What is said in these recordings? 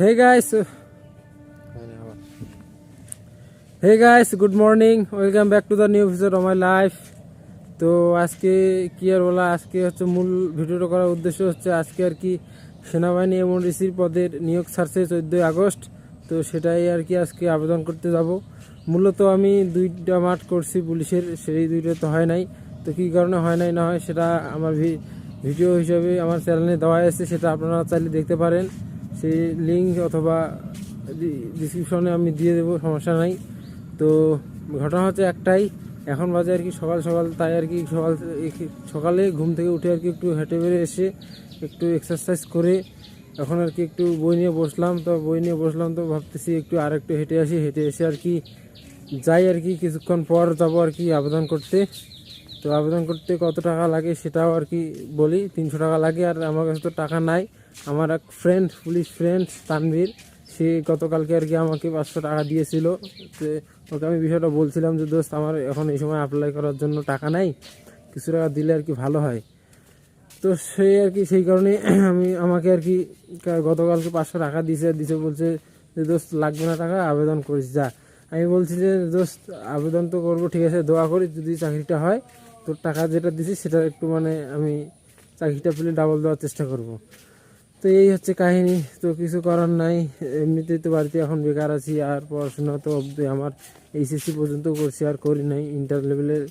Hey guys hey guys good morning welcome back to the new episode of my life তো আজকে কি আর বলা, আজকে হচ্ছে মূল ভিডিওটা করার উদ্দেশ্য হচ্ছে আজকে আর কি সেনাবাহিনী এবং রিসির পদের নিয়োগ ছাড়ছে চোদ্দোই আগস্ট। তো সেটাই আর কি আজকে আবেদন করতে যাব। মূলত আমি দুইটা মাঠ করছি পুলিশের, সেই দুইটা তো হয় নাই। তো কী কারণে হয় নাই না হয় সেটা আমার ভিডিও হিসাবে আমার চ্যানেলে দেওয়া আছে সেটা আপনারা চাইলে দেখতে পারেন। সেই লিঙ্ক অথবা ডিসক্রিপশনে আমি দিয়ে দেবো, সমস্যা নাই। তো ঘটনা হচ্ছে একটাই, এখন বাজে আর কি সকাল সকাল, তাই আর কি সকাল সকালে ঘুম থেকে উঠে আর কি একটু হেঁটে বেড়ে এসে একটু এক্সারসাইজ করে এখন আর কি একটু বই নিয়ে বসলাম। তো বই নিয়ে বসলাম তো ভাবতেছি একটু আর একটু হেঁটে আসি, হেঁটে এসে আর কি যাই আর কি কিছুক্ষণ পর যাব আর কি আবেদন করতে। তো আবেদন করতে কত টাকা লাগে সেটাও আর কি বলি, তিনশো টাকা লাগে আর আমার কাছে তো টাকা নাই। আমার এক ফ্রেন্ড পুলিশ ফ্রেন্ড তানভীর, সে গতকালকে আর কি আমাকে পাঁচশো টাকা দিয়েছিল। তো ওকে আমি বিষয়টা বলছিলাম যে, দোস্ত, আমার এখন এই সময় অ্যাপ্লাই করার জন্য টাকা নাই। কিছু টাকা দিলে আর কি ভালো হয়। তো সেই আর কি সেই কারণে আমি, আমাকে আর কি গতকালকে পাঁচশো টাকা দিছে দিছে বলছে যে, দোস্ত, লাগবে না টাকা, আবেদন করিস, যা। আমি বলছি যে, দোস্ত, আবেদন তো করব, ঠিক আছে, দোয়া করি যদি চাকরিটা হয়, তোর টাকা যেটা দিছি সেটা একটু মানে আমি চাকরিটা পেলে ডাবল দেওয়ার চেষ্টা করব। তো এই হচ্ছে কাহিনী। তো কিছু করার নাই। এমনিতেই তো বাড়িতে এখন বেকার আছি আর পড়াশোনা তো অবধি আমার এইচএসসি পর্যন্ত করছি, আর করি নাই। ইন্টার লেভেলের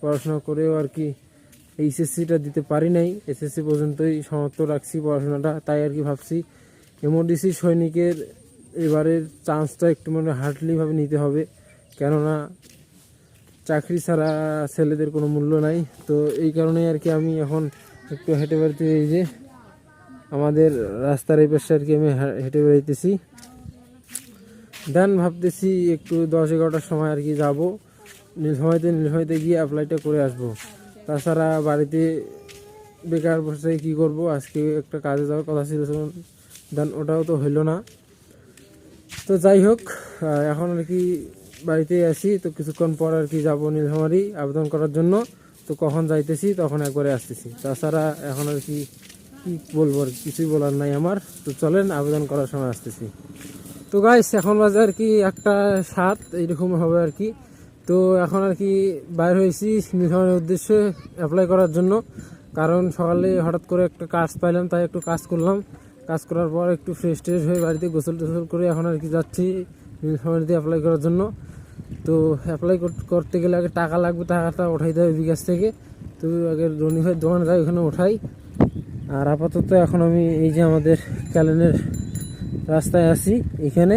পড়াশোনা করেও আর কি এইচএসসিটা দিতে পারি নাই। এসএসসি পর্যন্তই সমাপ্ত রাখছি পড়াশোনাটা, তাই আর কি ভাবছি। এমওডিসি সৈনিকের এবারের চান্সটা একটু মানে হার্ডলিভাবে নিতে হবে। কেননা চাকরি ছাড়া ছেলেদের কোনো মূল্য নাই। তো এই কারণেই আর কি আমি এখন একটু হেঁটে বেড়াতে এই যে আমাদের রাস্তার এই পাশে আর কি আমি হেঁটে বেড়াইতেছি। দেন ভাবতেছি একটু দশ এগারোটার সময় আর কি যাব। নীলফামাইতে নীলফামাইতে গিয়ে অ্যাপ্লাইটা করে আসব। তাছাড়া বাড়িতে বেকার বসে কি করব? আজকে একটা কাজে যাওয়ার কথা ছিল দেন ওটাও তো হইল না। তো যাই হোক এখন আর কি বাড়িতে আসি তো কিছুক্ষণ পর আর কি যাব নীলফামারি আবেদন করার জন্য। তো কখন যাইতেছি, তখন একবারে আসতেছি। তাছাড়া এখন আর কি কি বলব আর কিছুই বলার নাই আমার। তো চলেন, আবেদন করার সময় আসতেছি। তো গাইস এখন বাজে আর কি একটা সাত, এইরকম হবে আর কি। তো এখন আর কি বাইর হয়েছি নীলফামারির উদ্দেশ্যে অ্যাপ্লাই করার জন্য। কারণ সকালে হঠাৎ করে একটা কাজ পাইলাম, তাই একটু কাজ করলাম। কাজ করার পর একটু ফ্রেশ ট্রেশ হয়ে বাড়িতে গোসল টোসল করে এখন আর কি যাচ্ছি নীলফামারিতে অ্যাপ্লাই করার জন্য। তো অ্যাপ্লাই করতে গেলে আগে টাকা লাগবে, টাকাটা উঠাইতে হবে বিকাশ থেকে। তো আগে রনি ভাই দোকান যাই, ওখানে উঠাই। আর আপাতত এখন আমি এই যে আমাদের ক্যালেনের রাস্তায় আছি এখানে।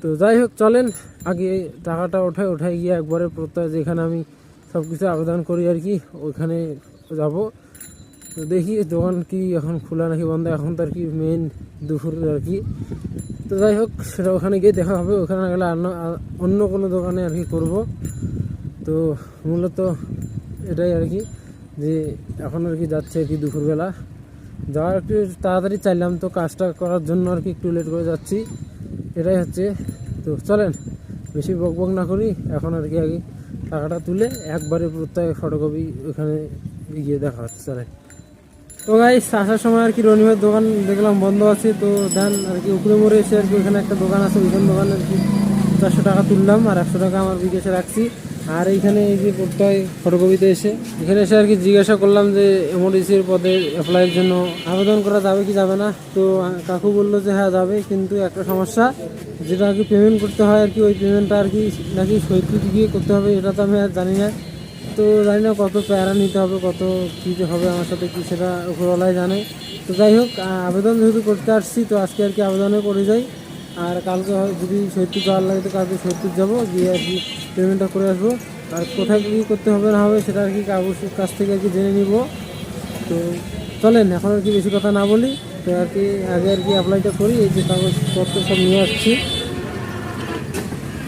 তো যাই হোক, চলেন। আগে টাকাটা ওঠাই ওঠাই গিয়ে একবারে প্রত্যয় যেখানে আমি সব কিছু আবেদন করি আর কি ওইখানে যাব। তো দেখি দোকান কি এখন খোলা নাকি বন্ধ, এখন তো আর কি মেন দুপুর আর কি। তো যাই হোক, সেটা ওখানে গিয়ে দেখা হবে। ওখানে গেলে অন্য কোনো দোকানে আর কি করব। তো মূলত এটাই আর কি। যে এখন আর কি যাচ্ছে আর কি দুপুরবেলা। যাওয়ার একটু তাড়াতাড়ি চাইলাম, তো কাজটা করার জন্য আর কি একটু লেট করে যাচ্ছি। এটাই হচ্ছে। তো চলেন, বেশি বক বক না করি, এখন আর কি আগে টাকাটা তুলে একবারে প্রত্যেক ফটোকপি ওখানে গিয়ে দেখা হচ্ছে, চলেন। তো গাই আসার সময় আর কি রনিমের দোকান দেখলাম বন্ধ আছে, তো দেন আর কি উপরে মোড়ে এসে আর কি ওখানে একটা দোকান আছে ওইখান দোকান আর কি চারশো টাকা তুললাম, আর একশো টাকা আমার বিকেশে রাখছি। আর এইখানে এই যে প্রত্যয় ফটোকপিতে এসে, এখানে এসে আর কি জিজ্ঞাসা করলাম যে এমওডিসির পদে অ্যাপ্লাইয়ের জন্য আবেদন করা যাবে কি যাবে না। তো কাকু বলল যে হ্যাঁ যাবে, কিন্তু একটা সমস্যা যেটা আর কি পেমেন্ট করতে হয় আর কি, ওই পেমেন্টটা আর কি নাকি সৈকত গিয়ে করতে হবে, এটা তো আমি আর জানি না। তো জানি না কত প্যারা নিতে হবে, কত কী হবে আমার সাথে কী সেটা উপরওয়ালাই জানে। তো যাই হোক আবেদন যেহেতু করতে আসছি, তো আজকে আর কি আবেদনে করে যাই। আর কালকে যদি সৈত্যুর যাওয়ার লাগে তো কালকে সৈত্যুর যাব, গিয়ে আর কি পেমেন্টটা করে আসব। আর কোথায় কী করতে হবে না হবে সেটা আর কি কাগজের কাছ থেকে আর কি জেনে নিব। তো চলেন, এখন আর কি বেশি কথা না বলি। তো আর কি আগে আর কি অ্যাপ্লাইটা করি, এই যে কাগজপত্র সব নিয়ে আসছি।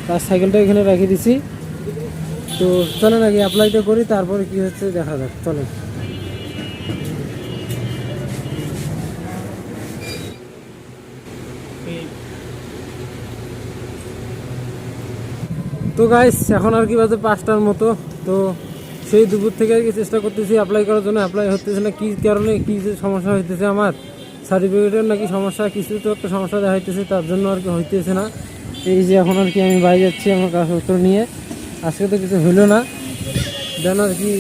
তার সাইকেলটা এখানে রেখে দিছি। তো চলেন আগে অ্যাপ্লাইটা করি, তারপরে কি হচ্ছে দেখা যাক। চলেন। তো গাইস এখন আর কি বাজে পাঁচটার মতো। তো সেই দুপুর থেকে আর কি চেষ্টা করতেছি অ্যাপ্লাই করার জন্য। অ্যাপ্লাই হতেছে না কী কারণে, কী যে সমস্যা হইতেছে আমার। সার্টিফিকেটের নাকি সমস্যা, কিছু তো একটা সমস্যা দেখা হইতেছে তার জন্য আর কি হইতেছে না। এই যে এখন আর কি আমি বাইরে যাচ্ছি আমার কাগজপত্র নিয়ে। আজকে তো কিছু হইল না। দেন আর কি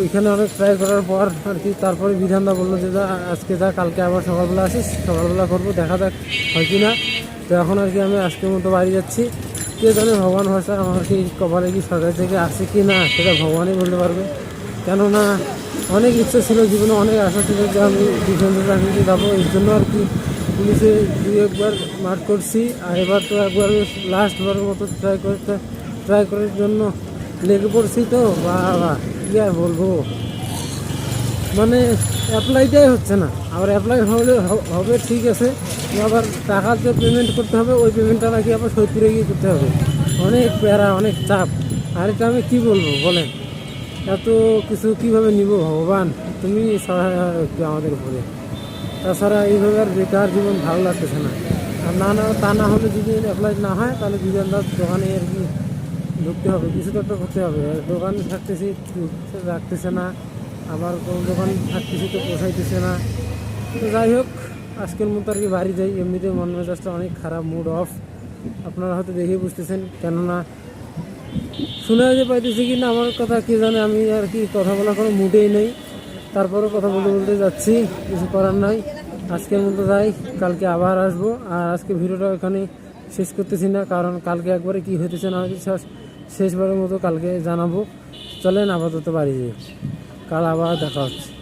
ওইখানে অনেক ট্রাই করার পর আর কি তারপরে বিধানদা বলল যে, যা, আজকে যা, কালকে আবার সকালবেলা আসিস, সকালবেলা করব, দেখা যাক হয় কি না তো এখন আর কি আমি আজকের মতো বাড়ি যাচ্ছি। কে জানে ভগবান ভরসা আমার কি কপালে কি সরকার থেকে আসে কি না, সেটা ভগবানই বলতে পারবে। কেননা, অনেক ইচ্ছে ছিল, জীবনে অনেক আশা ছিল যে আমি ডিফেন্সের চাকরিতে যাব, এর জন্য আর কি পুলিশে দুই একবার মাঠ করছি, আর এবার তো একবার লাস্টবারের মতো ট্রাই করতে ট্রাই করার জন্য লেগে পড়ছি তো, বাবা, কী আর বলব। মানে অ্যাপ্লাইটাই হচ্ছে না। আবার অ্যাপ্লাই হলে হবে, ঠিক আছে। আবার টাকার যে পেমেন্ট করতে হবে, ওই পেমেন্টটা নাকি আবার সৈপুরে গিয়ে করতে হবে। অনেক প্যারা, অনেক চাপ। আর এটা আমি কী বলব, বলেন? এত কিছু কীভাবে নিব, ভগবান? তুমি একটু আমাদের উপরে তাছাড়া এইভাবে আর বেকার জীবন ভালো লাগতেছে না। আর না না, তা না হলে যদি অ্যাপ্লাই না হয়, তাহলে বিজয়দার দোকানে আর কি ঢুকতে হবে, কিছু তো একটা করতে হবে। দোকানে থাকতেছি, রাখতেছে না। আবার কোনো দোকানে থাকতেছি তো পোষাইতেছে না। তো যাই হোক, আজকের মতো আর কি বাড়ি যাই। এমনিতে মন মেজাজটা অনেক খারাপ মুড অফ আপনারা হয়তো দেখে বুঝতেছেন, কেননা শুনে যে পাইতেছি কি না, আমার কথা কি জানে, আমি আর কি কথা বলার কোনো মুডেই নেই। তারপরেও কথা বলতে বলতে যাচ্ছি, কিছু করার নাই। আজকের মতো যাই, কালকে আবার আসব। আর আজকে ভিডিওটা এখানে শেষ করতেছি না, কারণ কালকে একবারে কি হইতেছে না শেষ- শেষবারের মতো কালকে জানাব। চলেন আপাতত বাড়ি যাই। কাল আবার দেখা হচ্ছে।